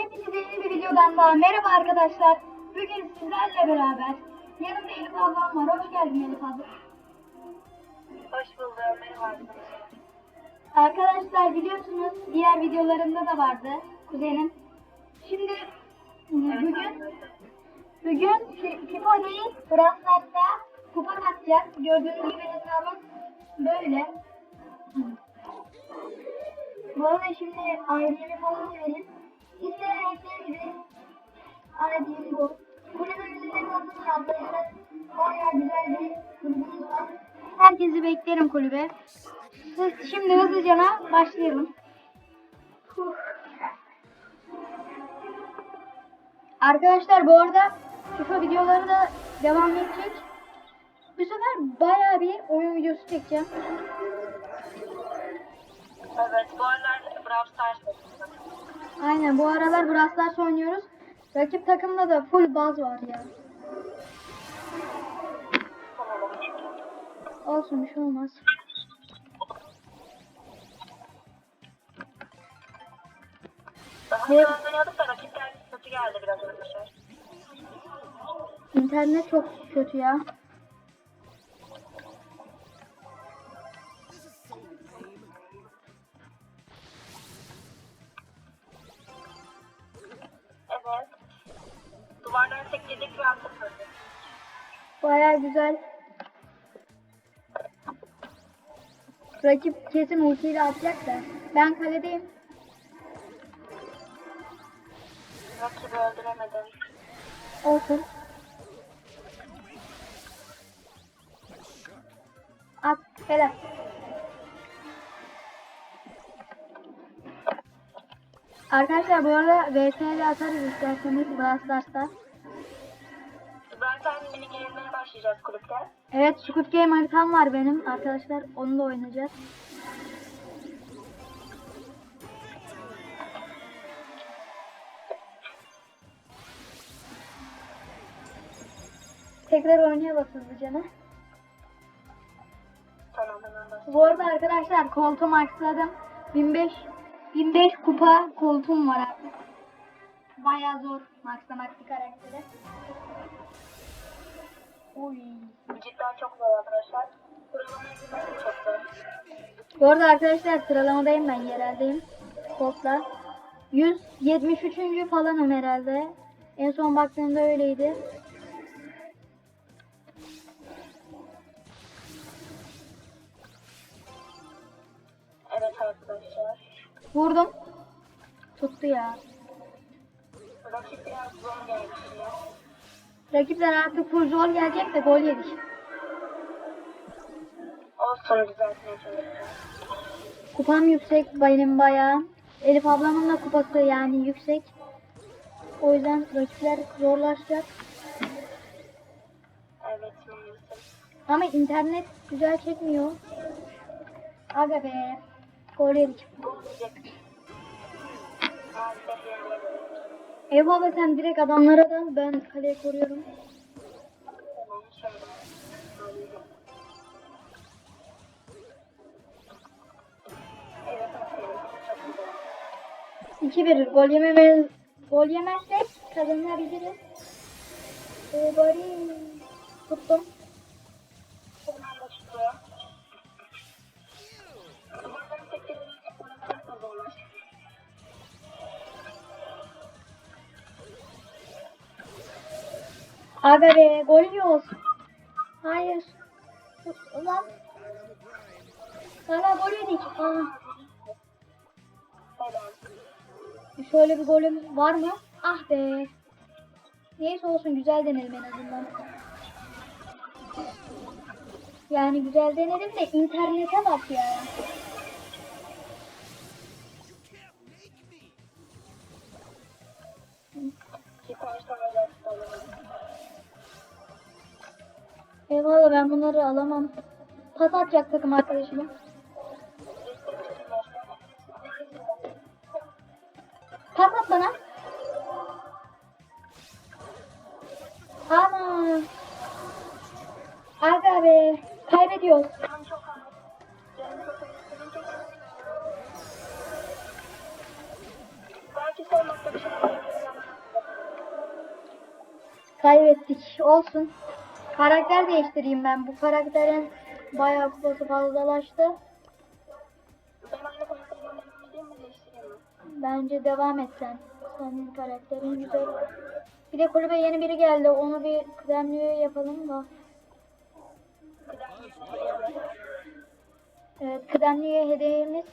Hepinize yeni bir videodan daha merhaba arkadaşlar. Bugün sizlerle beraber yanımda Elif ablam var. Hoş geldin Elif abla. Hoş buldum. Merhaba arkadaşlar. Arkadaşlar biliyorsunuz diğer videolarımda da vardı kuzenim. Şimdi bugün bugün Fi- FIFA değil Brawl kupa atacağız. Gördüğünüz gibi hesabım böyle. Bu arada şimdi ID'mi falan vereyim. İsteyen ekleyebilir. ID'm bu. Kulübümüzün de tanıtımını yaptığımız bayağı güzel bir kulübümüz. Herkesi beklerim kulübe. Şimdi hızlıca başlayalım. Arkadaşlar bu arada FIFA videoları da devam edecek. Bu sefer bayağı bir oyun videosu çekeceğim. Evet, bu aralar Brawl Stars Aynen bu aralar Brawl Stars oynuyoruz. Rakip takımda da full baz var ya. Olsun bir şey olmaz. Daha Ne? önce oynuyorduk da rakipler kötü geldi biraz arkadaşlar. İnternet çok kötü ya. Duvarları tekledik ve attık böyle. Baya güzel. Rakip kesin ultiyle atacak da. Ben kaledeyim. Rakibi öldüremedim. Olsun. At. Helal. Arkadaşlar bu arada VS'de atarız isterseniz Brawl. Zaten mini game'lere başlayacağız kulüpte. Evet Squid Game haritam var benim arkadaşlar. Onu da oynayacağız. Tekrar oynayalım hızlıca ne? Tamam başlayalım. Bu arada arkadaşlar koltuğu maxladım. 1005 1005 kupa koltuğum var artık. Bayağı zor maxlamak bir karakteri. Oy. Cidden çok zor arkadaşlar. Bilmek çok zor. Bu arada arkadaşlar sıralamadayım ben yereldeyim. Kodla. 173. falanım herhalde. En son baktığımda öyleydi. Evet arkadaşlar. Vurdum. Tuttu ya. Rakip biraz zor gelmiş ya. Rakipler artık full zor gelecek de gol yedik. Olsun düzeltmeye çalışacağım. Kupam yüksek benim bayağı. Elif ablamın da kupası yani yüksek. O yüzden rakipler zorlaşacak. Evet maalesef. Ama internet güzel çekmiyor. Aga be. Maalesef yenemedim. Elif abla sen direkt adamlara dön. Ben kaleyi koruyorum. 2 verir. Gol yememez. Gol yemezsek kazanabiliriz. Ee, bari tuttum. Aga be gol yiyoruz. Hayır. Ulan. Hala gol yedik. Helal. şöyle bir golüm var mı? Ah be. Neyse olsun güzel denedim en azından. Yani güzel denedim de internete bak ya. Eyvallah ben bunları alamam. Pas atacak takım arkadaşıma. Pas at bana. Ana. Aga be. Kaybediyoruz. Kaybettik. Olsun. Karakter değiştireyim ben. Bu karakterin bayağı kupası fazlalaştı. Ben aynı devam edeyim mi değiştireyim mi? Bence devam et sen. Senin karakterin güzel. Bir de kulübe yeni biri geldi. Onu bir kıdemliye yapalım da. Evet kıdemliye hediyemiz.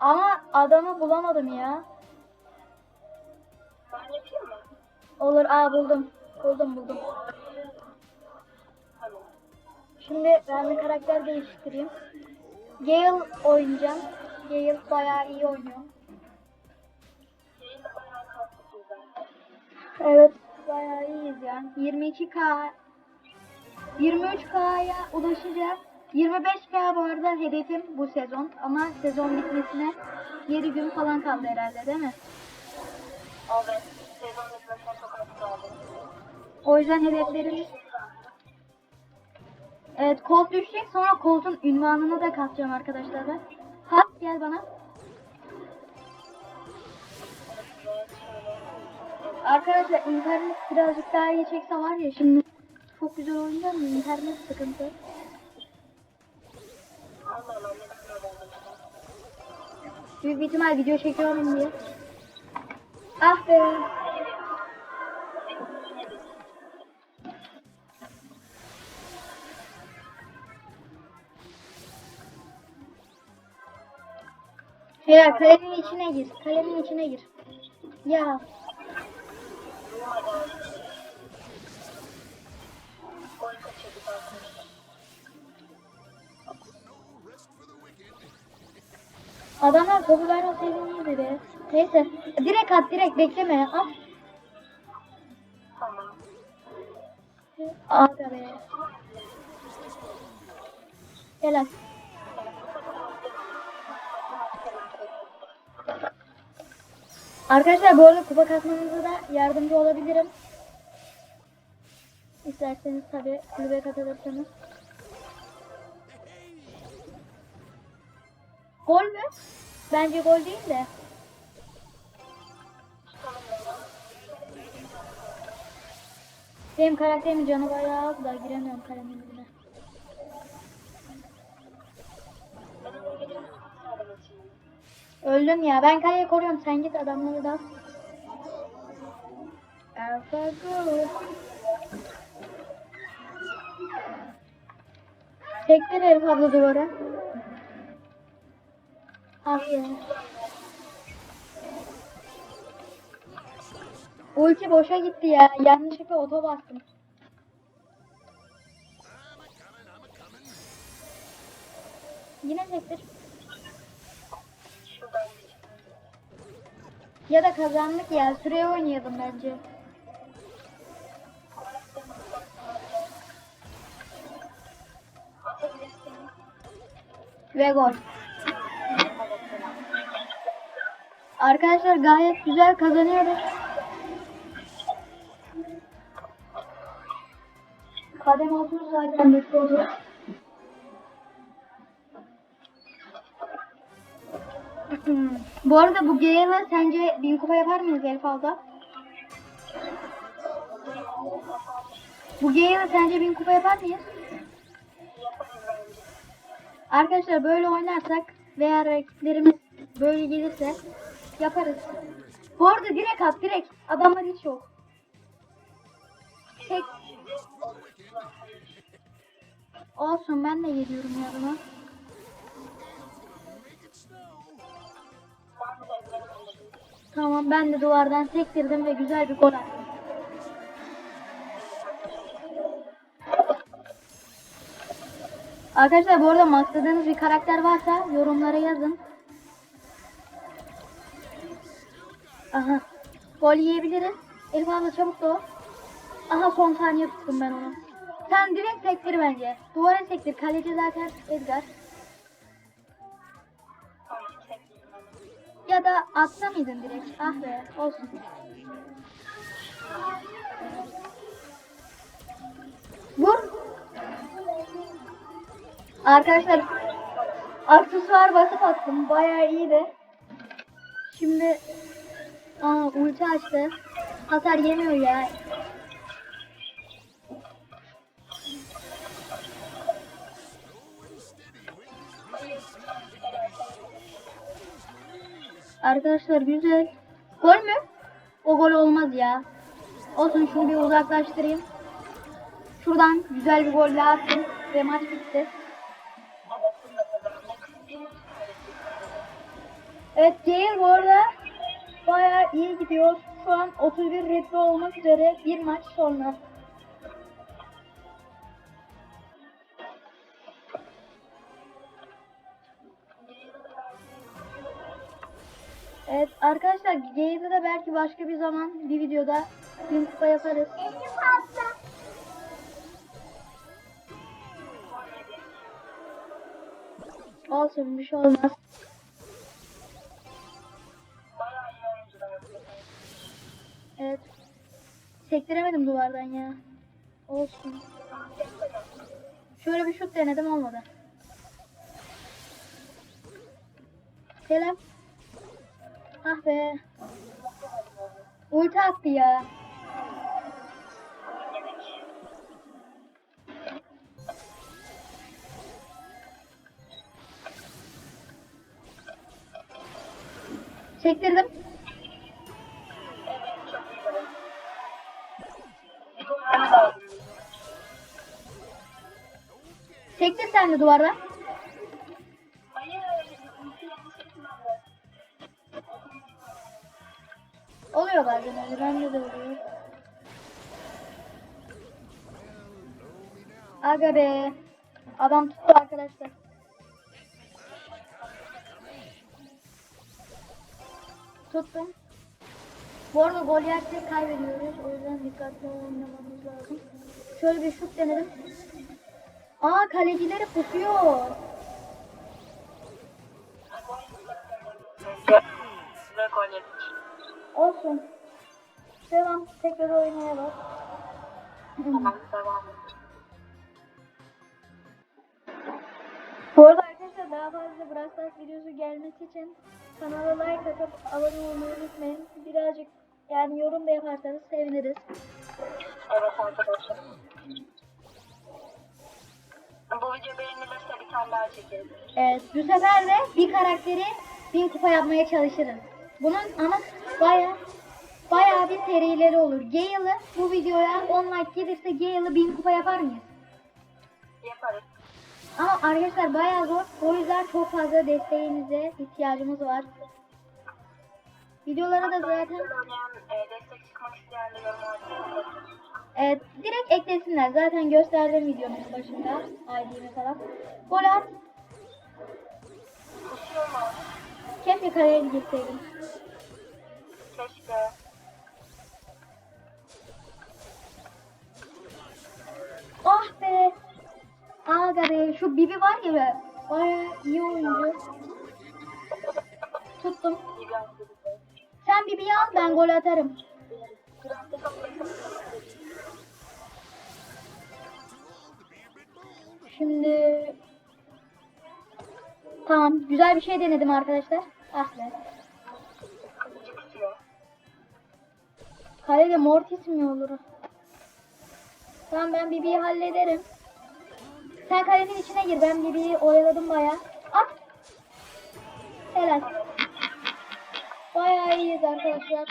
Ama adamı bulamadım ya. Ben yapayım mı? Olur. Aa buldum. Buldum buldum. Şimdi ben bir karakter değiştireyim. Gale oynayacağım. Gale bayağı iyi oynuyor. Evet bayağı iyiyiz yani. 22k 23k'ya ulaşacağız. 25k bu arada hedefim bu sezon ama sezon bitmesine 7 gün falan kaldı herhalde değil mi? Evet. Sezon bitmesine çok az kaldı. O yüzden hedeflerimiz Evet Colt düşecek sonra Colt'un ünvanını da katacağım arkadaşlar ben. Hat gel bana. Arkadaşlar internet birazcık daha iyi çekse var ya şimdi çok güzel oynayacağım da internet sıkıntı. Büyük bir ihtimal video çekiyorum diye. Ah be. Ya kalemin içine gir. Kalemin içine gir. Ya. Adamlar topu vermeseydin iyiydi be. Neyse. Direkt at direkt bekleme. At. Aga be. Helal. Arkadaşlar bu arada kupa kasmanıza da yardımcı olabilirim. İsterseniz tabi kulübe katılırsanız. Gol mü? Bence gol değil de. Benim karakterimin canı bayağı az da giremiyorum kalemin Öldüm ya. Ben kaleyi koruyorum. Sen git adamları da. Tektir herif abla duvara. Ya. Ulti boşa gitti ya. Yanlışlıkla oto bastım. Yine tektir. Ya da kazandık ya. Süreye oynayalım bence. Ve gol. Arkadaşlar gayet güzel kazanıyoruz. Kadem 30 zaten. Hmm. Bu arada bu Gale'a sence 1000 kupa yapar mıyız Elif abla? Bu Gale'a sence 1000 kupa yapar mıyız? Arkadaşlar böyle oynarsak veya rakiplerimiz böyle gelirse yaparız. Bu arada direkt at direkt. Adamlar hiç yok. Tek olsun ben de geliyorum yanına. Tamam ben de duvardan sektirdim ve güzel bir gol attım. Arkadaşlar bu arada maksadığınız bir karakter varsa yorumlara yazın. Aha. Gol yiyebiliriz. Elif abla çabuk da. Aha son saniye tuttum ben onu. Sen direkt sektir bence. Duvara sektir. Kaleci zaten Edgar. Ben. Ya da atsa mıydın direkt? Ah be olsun. Vur. Arkadaşlar aksesuar basıp attım. Bayağı iyiydi. Şimdi aa ulti açtı. Hasar yemiyor ya. Arkadaşlar güzel. Gol mü? O gol olmaz ya. Olsun şunu bir uzaklaştırayım. Şuradan güzel bir gol attım ve maç bitti. Evet, Gale bu arada bayağı iyi gidiyor. Şu an 31 retro olmak üzere bir maç sonra. Evet arkadaşlar Gale'de de belki başka bir zaman bir videoda bir kupa yaparız. Olsun bir şey olmaz. Evet. Sektiremedim duvardan ya. Olsun. Şöyle bir şut denedim olmadı. Selam. Ah be. Ulti ya. Lazım. Sektir sen de duvardan. Bende de oluyor. Aga be. Adam tuttu arkadaşlar. Tuttum. Bu arada gol yersek kaybediyoruz. O yüzden dikkatli oynamamız lazım. Şöyle bir şut denedim. Aa kalecileri yedik. Olsun. Devam. Tekrar oynaya bak. Tamam, devam. Bu arada arkadaşlar daha fazla Brawl Stars videosu gelmesi için kanala like atıp abone olmayı unutmayın. Birazcık yani yorum da yaparsanız seviniriz. Evet arkadaşlar. Bu video beğenilirse bir tane daha çekeriz. Evet bu sefer de bir karakteri bin kupa yapmaya çalışırız. Bunun ama baya baya bir serileri olur. Gale'ı bu videoya 10 like gelirse Gale'ı bin kupa yapar mıyız? Yaparız. Ama arkadaşlar baya zor. O yüzden çok fazla desteğinize ihtiyacımız var. Videolara da zaten e, destek çıkmak isteyenler yorum atabilir. Evet, direkt eklesinler. Zaten gösterdim videonun başında. ID'mi falan. Gol at. Keşke kaleye gitseydim. Keşke. Ah be. Aga be. Şu Bibi var ya. Baya iyi oyuncu. Tuttum. Sen Bibi'yi al ben gol atarım. Şimdi... Tamam. Güzel bir şey denedim arkadaşlar. Ah be. Kalede Mortis mi olur? Tamam ben Bibi'yi hallederim. Sen kalenin içine gir. Ben Bibi'yi oyaladım baya. At. Helal. Bayağı iyiyiz arkadaşlar.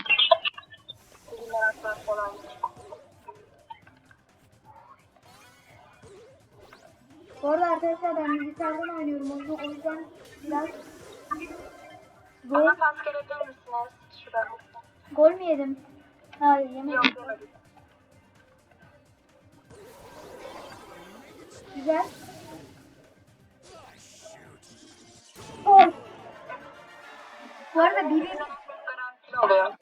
Bu arada arkadaşlar ben bilgisayardan oynuyorum. O yüzden biraz gol, Bana pas gelebilir misiniz? Şurada. gol mü yedim? Hayır yemedim. Yok yemedim. Güzel. Gol. Bu arada oluyor.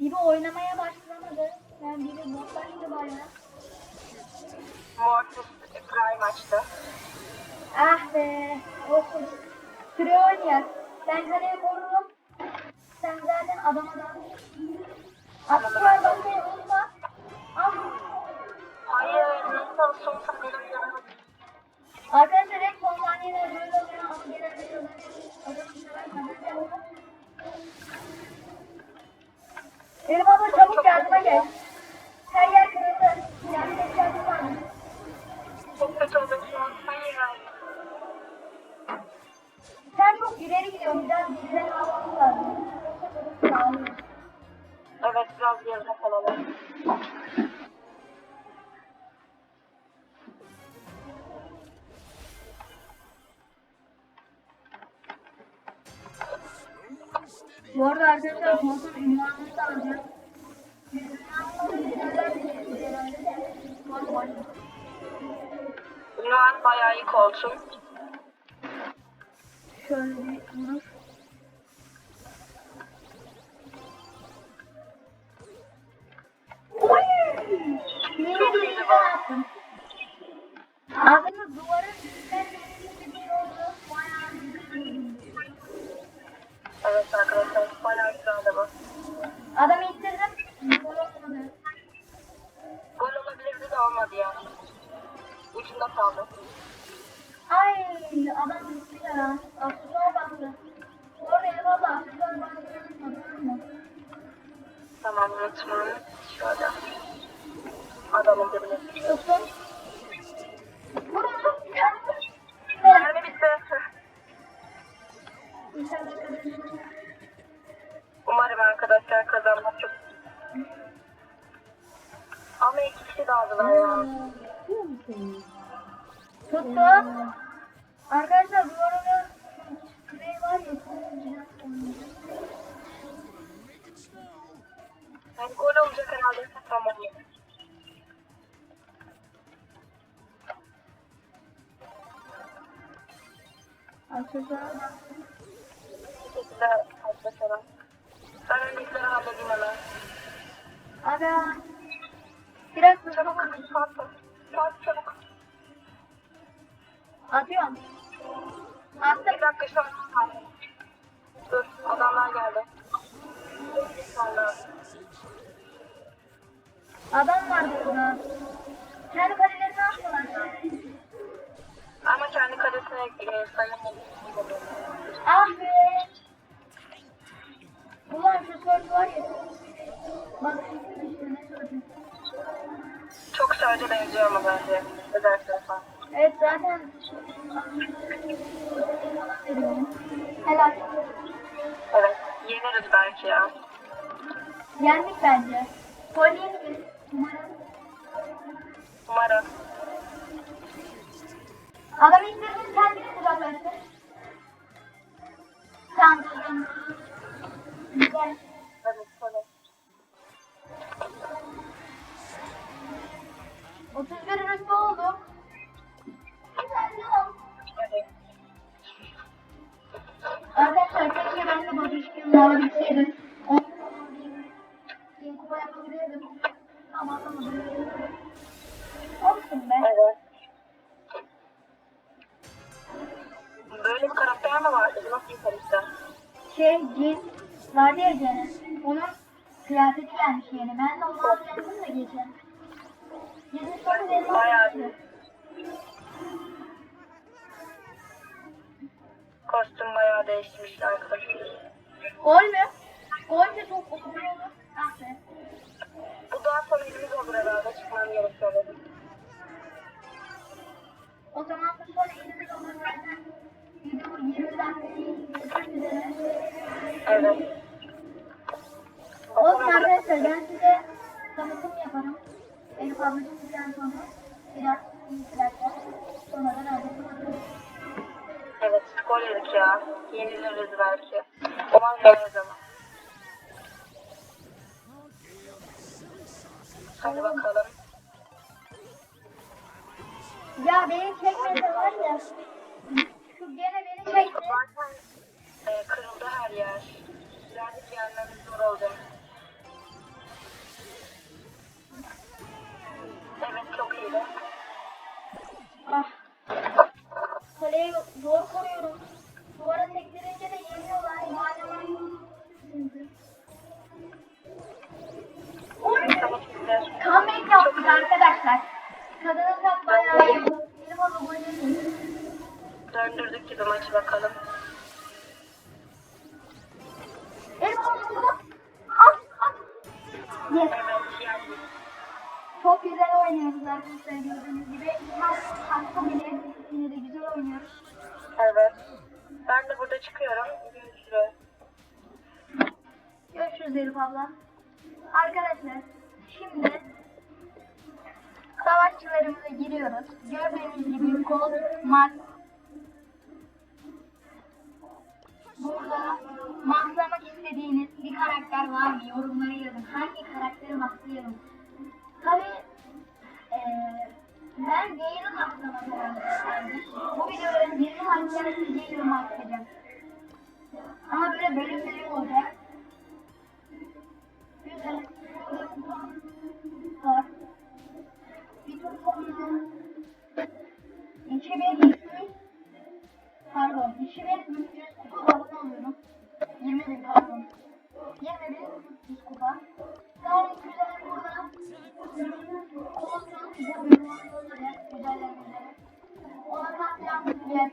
Bibi oynamaya başlamadı. Yani Bibi botlaştı bayağı. Mortis Prime açtı. Ah be. Olsun. Oynayak. Ben kaleye korurum. Sen zaten adama da. Atışlar bakmayı unutma. Ah. Hayır, nasıl son saniyede uyanamadım. Arkadaşlar hep son saniyeler böyle oluyor ama genelde seven kazanıyor. Benim abla çabuk yardıma gel. Her yer kırıldı. Yardım ihtiyacım var mı? Çok kötü oldu şu an. Hayır, hayır. Sen çok ileri gidiyorsun. Biraz güzel almamız lazım. Evet biraz geride kalalım. Arkadaşlar koltuğun ünvanını da alacağım. Ünvan bayağı iyi koltuğum. Şöyle bir vuruş. Yine Çok bir Adamı ittirdim. Gol olmadı. Gol olabilirdi de olmadı yani. Ucunda kaldı. Ay adam gitti ya. Aksusuğa baktı. Oraya valla aksusuğa baktı. Tamam unutma. Şöyle. Adamın dibine. Tuttum. Umarım arkadaşlar kazanmazsın. Ama iki kişi de aldılar ya. Tuttu. Arkadaşlar bu arada Kuzey var ya çok. Yani gol olacak herhalde. Tamam. Arkadaşlar hemen. Aga. Biraz hızlı Çabuk. olun. Saat Saat çabuk. Atıyorum. Attım. Bir dakika şu an. Dur. Adamlar geldi. Adam vardı burada. Kendi kalelerini attılar. Ama kendi kalesine e, sayamadım. Ah be. Ulan şu sörf var ya. Bak işte ne sörfü. Çok sadece benziyor ama bence. Özellikle falan. Evet zaten. Helal. Evet. Yeneriz belki ya. Yendik bence. Gol yendik. Umarım. Umarım. Adam indirdim kendini uzaklaştı. Tamam durdum. Güzel. Evet. Evet. 31 rütbe oldu. Güzel devam. Evet. Arkadaşlar keşke ben de bakışkınla alabilseydim. Bir kupa yapabilirdim. Olsun be. Böyle bir karakter mi? Bu Nasıl bir karakter? Şey, cin vardı ya gene. Onun kıyafeti gelmiş yeni. Ben de onu alacaktım da geçen. Cin'in sonu benim olmuştu. Kostüm bayağı değişmiş arkadaşlar. Gol mü? Golse çok okuyor olur. Ah be. Bu daha sonra elimiz olur herhalde. Çıkmam gerekiyor benim. O zaman bu son elimiz olur zaten. Video 20 dakika geçmek üzere. Evet. Olsun arkadaşlar ben size tanıtım yaparım. Ablacığım sizden sonra biraz iki dakika sonradan öğretim Evet. Gol yedik ya. Yeniliriz belki. Umarım yeneriz ama. Hadi bakalım. Ya beni çekmese var ya. Gene beni çekti. Zaten e, kırıldı her yer. Birazcık gelmemiz zor oldu. Evet çok iyiydi. Ah. Kaleyi zor koruyorum. Duvara sektirince de. Tamam şimdi. Comeback yaptık arkadaşlar. Kazanırsak bayağı iyi. Benim onu oynayayım. Döndürdük gibi maçı bakalım. Evet yendik. Çok güzel oynuyoruz arkadaşlar gördüğünüz gibi. Hakkı bile yine de güzel oynuyoruz. Evet. Ben de burada çıkıyorum. Görüşürüz. Görüşürüz Elif abla. Arkadaşlar şimdi savaşçılarımıza giriyoruz. Gördüğünüz gibi kol, mat. Burada maslamak istediğiniz bir karakter var mı? Yorumları yazın. Hangi karakteri maslayalım? Tabi e, ben Gale'ı maslamak isterdim. Bu videoların birini maslayalım, Gale'ı maslayacağım. Ama böyle bölüm bölüm olacak. Güzel. Var. Bir tur sonunda. 2000 Pardon. Dişi ve 300 kupa bakma alıyorum. 20 bin pardon. 20 bin 300 kupa. Gayet güzel burada. Koltuğun bize uyumlu olur ya. Güzel güzel. Ona katlayan bir yer